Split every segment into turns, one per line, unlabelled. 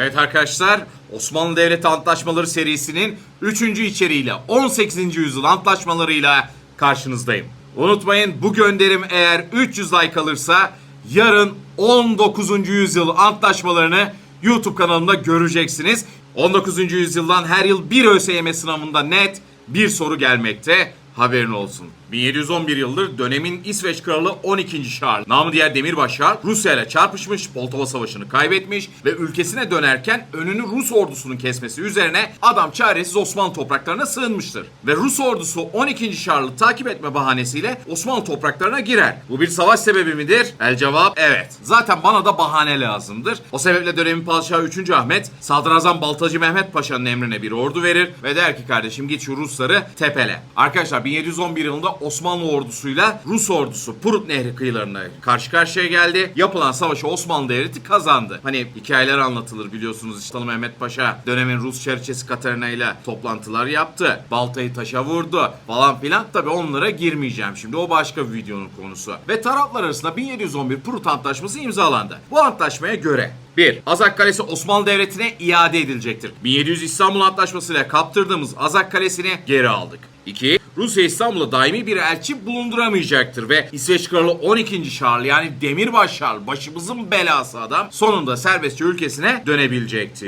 Evet arkadaşlar Osmanlı Devleti Antlaşmaları serisinin 3. içeriğiyle 18. yüzyıl antlaşmalarıyla karşınızdayım. Unutmayın bu gönderim eğer 300 like alırsa yarın 19. yüzyıl antlaşmalarını YouTube kanalımda göreceksiniz. 19. yüzyıldan her yıl bir ÖSYM sınavında net bir soru gelmekte. Haberin olsun. 1711 yıldır dönemin İsveç kralı 12. Charles, namı diğer Demirbaş Charles, Rusya ile çarpışmış, Poltava Savaşı'nı kaybetmiş ve ülkesine dönerken önünü Rus ordusunun kesmesi üzerine adam çaresiz Osmanlı topraklarına sığınmıştır. Ve Rus ordusu 12. Charles'ı takip etme bahanesiyle Osmanlı topraklarına girer. Bu bir savaş sebebi midir? El cevap evet. Zaten bana da bahane lazımdır. O sebeple dönemin padişahı 3. Ahmet, Sadrazam Baltacı Mehmet Paşa'nın emrine bir ordu verir ve der ki kardeşim git şu Rusları tepele. Arkadaşlar 1711 yılında Osmanlı ordusuyla Rus ordusu Prut Nehri kıyılarına karşı karşıya geldi. Yapılan savaşı Osmanlı Devleti kazandı. Hani hikayeler anlatılır biliyorsunuz işte Mehmet Paşa dönemin Rus çerçesi Katarina ile toplantılar yaptı. Baltayı taşa vurdu falan filan. Tabi onlara girmeyeceğim şimdi o başka bir videonun konusu. Ve taraflar arasında 1711 Prut Antlaşması imzalandı. Bu antlaşmaya göre 1. Azak Kalesi Osmanlı Devleti'ne iade edilecektir. 1700 İstanbul Antlaşması ile kaptırdığımız Azak Kalesi'ni geri aldık. 2. Rusya İstanbul'a daimi bir elçi bulunduramayacaktır ve İsveç Kralı 12. Charles yani Demirbaş Charles başımızın belası adam sonunda serbestçe ülkesine dönebilecekti.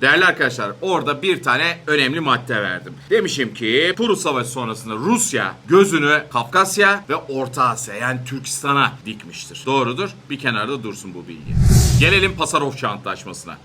Değerli arkadaşlar orada bir tane önemli madde verdim. Demişim ki Prut Savaşı sonrasında Rusya gözünü Kafkasya ve Orta Asya yani Türkistan'a dikmiştir. Doğrudur. Bir kenarda dursun bu bilgi. Gelelim Pasarofça Antlaşması'na.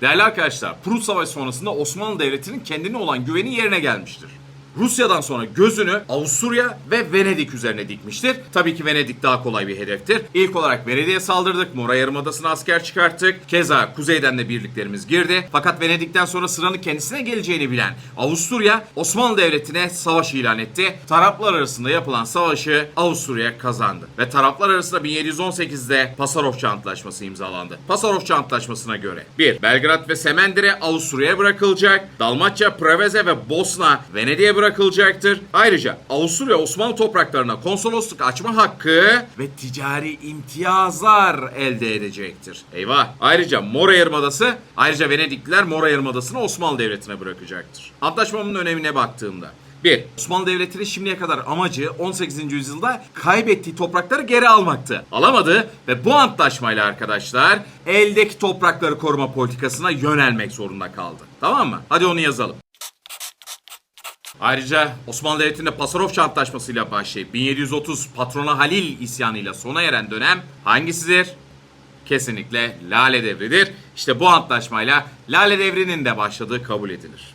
Değerli arkadaşlar, Prut Savaşı sonrasında Osmanlı Devleti'nin kendine olan güveni yerine gelmiştir. Rusya'dan sonra gözünü Avusturya ve Venedik üzerine dikmiştir. Tabii ki Venedik daha kolay bir hedeftir. İlk olarak Venedik'e saldırdık. Mora Yarımadası'na asker çıkarttık. Keza kuzeyden de birliklerimiz girdi. Fakat Venedik'ten sonra sıranın kendisine geleceğini bilen Avusturya Osmanlı Devleti'ne savaş ilan etti. Taraflar arasında yapılan savaşı Avusturya kazandı. Ve taraflar arasında 1718'de Pasarofça Antlaşması imzalandı. Pasarofça Antlaşması'na göre 1. Belgrad ve Semendire Avusturya'ya bırakılacak. Dalmaçya, Preveze ve Bosna Venedik'e bırakılacaktır. Ayrıca Avusturya Osmanlı topraklarına konsolosluk açma hakkı ve ticari imtiyazlar elde edecektir. Eyvah. Ayrıca Mora Yarımadası, ayrıca Venedikliler Mora Yarımadası'nı Osmanlı Devleti'ne bırakacaktır. Antlaşmamın önemine baktığımda 1. Osmanlı Devleti'nin şimdiye kadar amacı 18. yüzyılda kaybettiği toprakları geri almaktı. Alamadı ve bu antlaşmayla arkadaşlar eldeki toprakları koruma politikasına yönelmek zorunda kaldı. Tamam mı? Hadi onu yazalım. Ayrıca Osmanlı Devleti'nde Pasarofça Antlaşması'yla başlayıp 1730 Patrona Halil isyanıyla sona eren dönem hangisidir? Kesinlikle Lale Devri'dir. İşte bu antlaşmayla Lale Devri'nin de başladığı kabul edilir.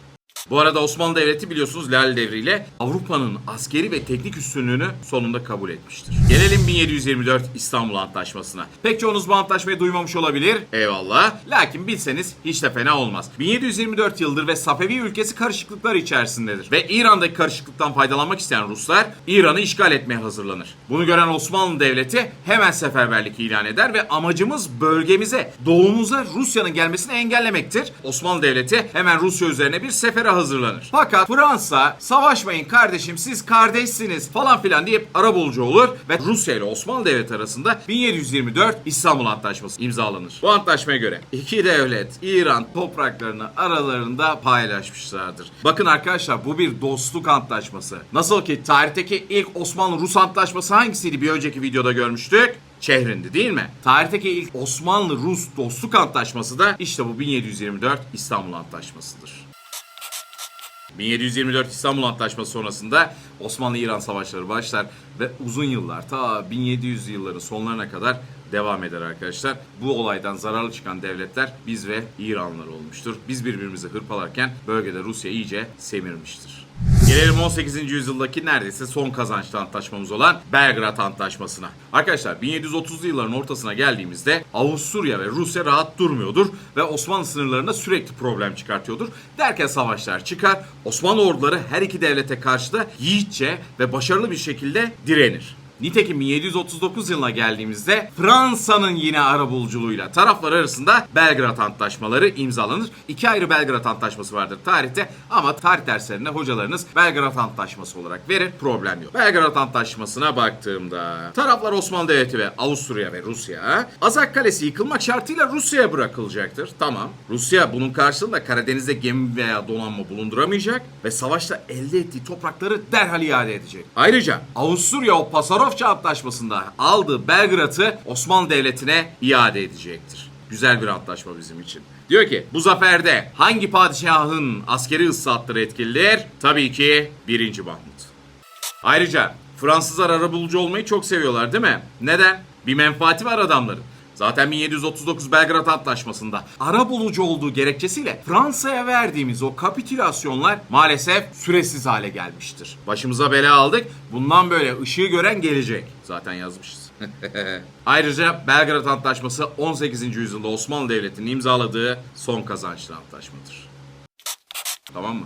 Bu arada Osmanlı Devleti biliyorsunuz Lale Devri ile Avrupa'nın askeri ve teknik üstünlüğünü sonunda kabul etmiştir. Gelelim 1724 İstanbul Antlaşması'na. Pek çoğunuz bu antlaşmayı duymamış olabilir. Eyvallah. Lakin bilseniz hiç de fena olmaz. 1724 yıldır ve Safevi ülkesi karışıklıklar içerisindedir. Ve İran'daki karışıklıktan faydalanmak isteyen Ruslar İran'ı işgal etmeye hazırlanır. Bunu gören Osmanlı Devleti hemen seferberlik ilan eder ve amacımız bölgemize, doğumuza Rusya'nın gelmesini engellemektir. Osmanlı Devleti hemen Rusya üzerine bir sefere hazırlanır. Fakat Fransa savaşmayın kardeşim siz kardeşsiniz falan filan deyip arabulucu olur ve Rusya ile Osmanlı Devleti arasında 1724 İstanbul Antlaşması imzalanır. Bu antlaşmaya göre iki devlet İran topraklarını aralarında paylaşmışlardır. Bakın arkadaşlar bu bir dostluk antlaşması. Nasıl ki tarihteki ilk Osmanlı-Rus antlaşması hangisiydi bir önceki videoda görmüştük? Çehrindi değil mi? Tarihteki ilk Osmanlı-Rus dostluk antlaşması da işte bu 1724 İstanbul Antlaşması'dır. 1724 İstanbul Antlaşması sonrasında Osmanlı-İran savaşları başlar ve uzun yıllar ta 1700 yılların sonlarına kadar devam eder arkadaşlar. Bu olaydan zararlı çıkan devletler biz ve İranlılar olmuştur. Biz birbirimizi hırpalarken bölgede Rusya iyice semirmiştir. Gelelim 18. yüzyıldaki neredeyse son kazançlı antlaşmamız olan Belgrad Antlaşması'na. Arkadaşlar 1730'lu yılların ortasına geldiğimizde Avusturya ve Rusya rahat durmuyordur ve Osmanlı sınırlarında sürekli problem çıkartıyordur. Derken savaşlar çıkar. Osmanlı orduları her iki devlete karşı da yiğitçe ve başarılı bir şekilde direnir. Nitekim 1739 yılına geldiğimizde Fransa'nın yine arabuluculuğuyla taraflar arasında Belgrad Antlaşmaları imzalanır. İki ayrı Belgrad Antlaşması vardır tarihte ama tarih derslerinde hocalarınız Belgrad Antlaşması olarak verir. Problem yok. Belgrad Antlaşması'na baktığımda taraflar Osmanlı Devleti ve Avusturya ve Rusya Azak Kalesi yıkılmak şartıyla Rusya'ya bırakılacaktır. Tamam. Rusya bunun karşılığında Karadeniz'de gemi veya donanma bulunduramayacak ve savaşta elde ettiği toprakları derhal iade edecek. Ayrıca Avusturya o Pasarofça Antlaşması'nda aldığı Belgrad'ı Osmanlı Devleti'ne iade edecektir. Güzel bir antlaşma bizim için. Diyor ki bu zaferde hangi padişahın askeri ıslahatları etkilidir? Tabii ki 1. Mahmut. Ayrıca Fransızlar arabulucu olmayı çok seviyorlar değil mi? Neden? Bir menfaati var adamların. Zaten 1739 Belgrad Antlaşması'nda arabulucu olduğu gerekçesiyle Fransa'ya verdiğimiz o kapitülasyonlar maalesef süresiz hale gelmiştir. Başımıza bela aldık. Bundan böyle ışığı gören gelecek. Zaten yazmışız. Ayrıca Belgrad Antlaşması 18. yüzyılda Osmanlı Devleti'nin imzaladığı son kazançlı antlaşmadır. Tamam mı?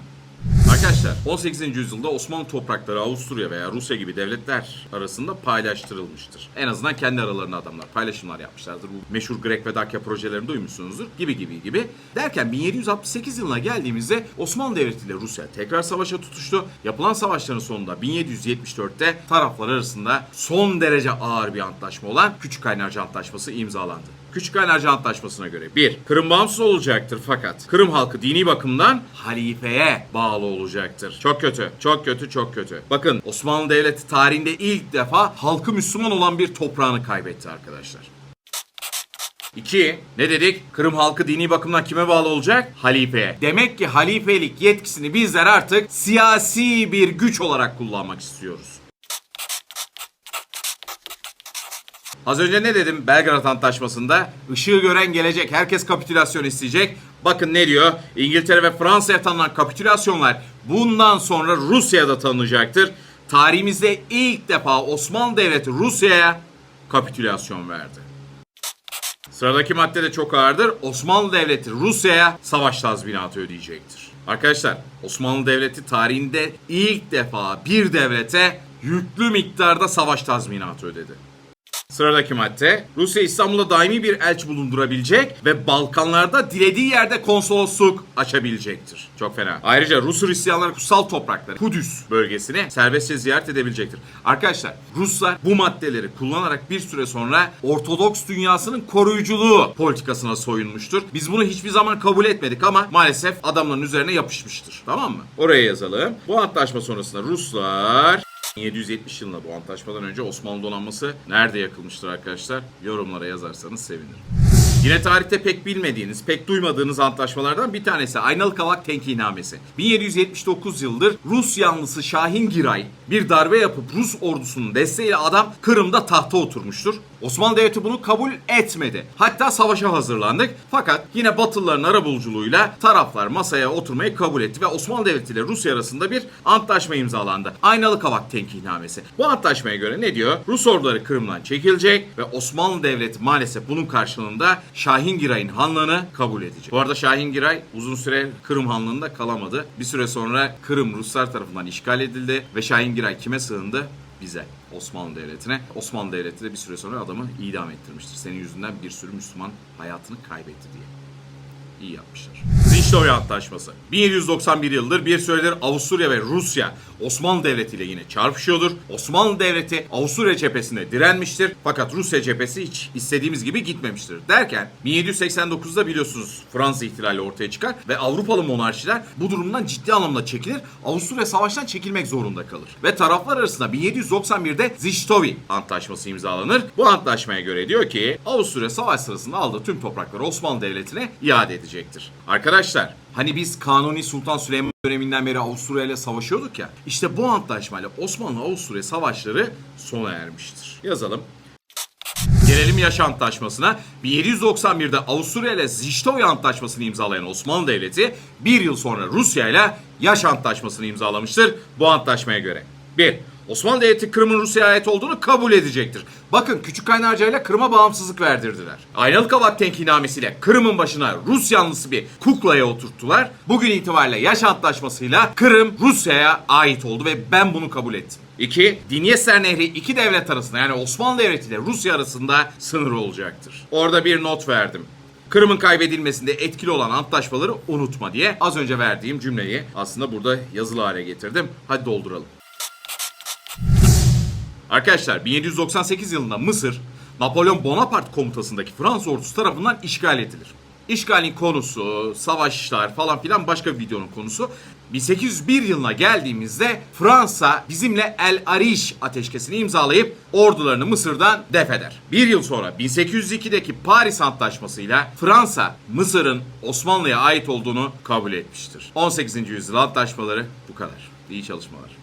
Arkadaşlar 18. yüzyılda Osmanlı toprakları Avusturya veya Rusya gibi devletler arasında paylaştırılmıştır. En azından kendi aralarında adamlar paylaşımlar yapmışlardır. Bu meşhur Grek ve Dakya projelerini duymuşsunuzdur gibi gibi gibi. Derken 1768 yılına geldiğimizde Osmanlı Devleti ile Rusya tekrar savaşa tutuştu. Yapılan savaşların sonunda 1774'te taraflar arasında son derece ağır bir antlaşma olan Küçük Kaynarca Antlaşması imzalandı. Küçük Kaynarca Antlaşması'na göre 1. Kırım bağımsız olacaktır fakat Kırım halkı dini bakımdan halifeye bağlı olacaktır. Çok kötü, çok kötü, çok kötü. Bakın Osmanlı Devleti tarihinde ilk defa halkı Müslüman olan bir toprağını kaybetti arkadaşlar. 2. Ne dedik? Kırım halkı dini bakımdan kime bağlı olacak? Halifeye. Demek ki halifelik yetkisini bizler artık siyasi bir güç olarak kullanmak istiyoruz. Az önce ne dedim Belgrad Antlaşması'nda? Işığı gören gelecek. Herkes kapitülasyon isteyecek. Bakın ne diyor? İngiltere ve Fransa'ya tanınan kapitülasyonlar bundan sonra Rusya'da tanınacaktır. Tarihimizde ilk defa Osmanlı Devleti Rusya'ya kapitülasyon verdi. Sıradaki madde de çok ağırdır. Osmanlı Devleti Rusya'ya savaş tazminatı ödeyecektir. Arkadaşlar Osmanlı Devleti tarihinde ilk defa bir devlete yüklü miktarda savaş tazminatı ödedi. Sıradaki madde Rusya İstanbul'da daimi bir elçi bulundurabilecek ve Balkanlarda dilediği yerde konsolosluk açabilecektir. Çok fena. Ayrıca Rus Hristiyanların kutsal toprakları Kudüs bölgesini serbestçe ziyaret edebilecektir. Arkadaşlar Ruslar bu maddeleri kullanarak bir süre sonra Ortodoks dünyasının koruyuculuğu politikasına soyunmuştur. Biz bunu hiçbir zaman kabul etmedik ama maalesef adamların üzerine yapışmıştır. Tamam mı? Oraya yazalım. Bu antlaşma sonrasında Ruslar 1770 yılında bu antlaşmadan önce Osmanlı donanması nerede yakılmıştır arkadaşlar? Yorumlara yazarsanız sevinirim. Yine tarihte pek bilmediğiniz, pek duymadığınız antlaşmalardan bir tanesi Aynalı Kavak Tenkinamesi. 1779 yıldır Rus yanlısı Şahin Giray bir darbe yapıp Rus ordusunun desteğiyle adam Kırım'da tahta oturmuştur. Osmanlı Devleti bunu kabul etmedi. Hatta savaşa hazırlandık. Fakat yine Batılıların arabuluculuğuyla taraflar masaya oturmayı kabul etti ve Osmanlı Devleti ile Rusya arasında bir antlaşma imzalandı. Aynalı Kavak Tenkinamesi. Bu antlaşmaya göre ne diyor? Rus orduları Kırım'dan çekilecek ve Osmanlı Devleti maalesef bunun karşılığında Şahin Giray'ın hanlığını kabul edecek. Bu arada Şahin Giray uzun süre Kırım hanlığında kalamadı. Bir süre sonra Kırım Ruslar tarafından işgal edildi ve Şahin Giray kime sığındı? Bize. Osmanlı Devleti'ne. Osmanlı Devleti de bir süre sonra adamı idam ettirmiştir. Senin yüzünden bir sürü Müslüman hayatını kaybetti diye. İyi yapmışlar. Zinçtoy Antlaşması. 1791 yıldır bir süredir Avusturya ve Rusya Osmanlı Devleti ile yine çarpışıyordur. Osmanlı Devleti Avusturya cephesinde direnmiştir. Fakat Rusya cephesi hiç istediğimiz gibi gitmemiştir. Derken 1789'da biliyorsunuz Fransız ihtilali ortaya çıkar ve Avrupalı monarşiler bu durumdan ciddi anlamda çekilir. Avusturya savaştan çekilmek zorunda kalır. Ve taraflar arasında 1791'de Zichtovi Antlaşması imzalanır. Bu antlaşmaya göre diyor ki Avusturya savaş sırasında aldığı tüm toprakları Osmanlı Devleti'ne iade edecektir. Arkadaşlar hani biz Kanuni Sultan Süleyman döneminden beri Avusturya ile savaşıyorduk ya. İşte bu antlaşmayla Osmanlı-Avusturya savaşları sona ermiştir. Yazalım. Gelelim Yaş Antlaşması'na. 1791'de Avusturya ile Zichtoy Antlaşması'nı imzalayan Osmanlı Devleti bir yıl sonra Rusya ile Yaş Antlaşması'nı imzalamıştır bu antlaşmaya göre. 1. Osmanlı Devleti Kırım'ın Rusya'ya ait olduğunu kabul edecektir. Bakın Küçük Kaynarca ile Kırım'a bağımsızlık verdirdiler. Aynalı Kavak tenkinamesiyle Kırım'ın başına Rus yanlısı bir kuklaya oturttular. Bugün itibariyle yaş antlaşmasıyla Kırım Rusya'ya ait oldu ve ben bunu kabul ettim. 2. Dinyester Nehri iki devlet arasında yani Osmanlı Devleti ile Rusya arasında sınır olacaktır. Orada bir not verdim. Kırım'ın kaybedilmesinde etkili olan antlaşmaları unutma diye az önce verdiğim cümleyi aslında burada yazılı hale getirdim. Hadi dolduralım. Arkadaşlar 1798 yılında Mısır Napolyon Bonaparte komutasındaki Fransız ordusu tarafından işgal edilir. İşgalin konusu, savaşlar falan filan başka bir videonun konusu. 1801 yılına geldiğimizde Fransa bizimle El Arish ateşkesini imzalayıp ordularını Mısır'dan def eder. Bir yıl sonra 1802'deki Paris Antlaşması'yla Fransa Mısır'ın Osmanlı'ya ait olduğunu kabul etmiştir. 18. yüzyıl antlaşmaları bu kadar. İyi çalışmalar.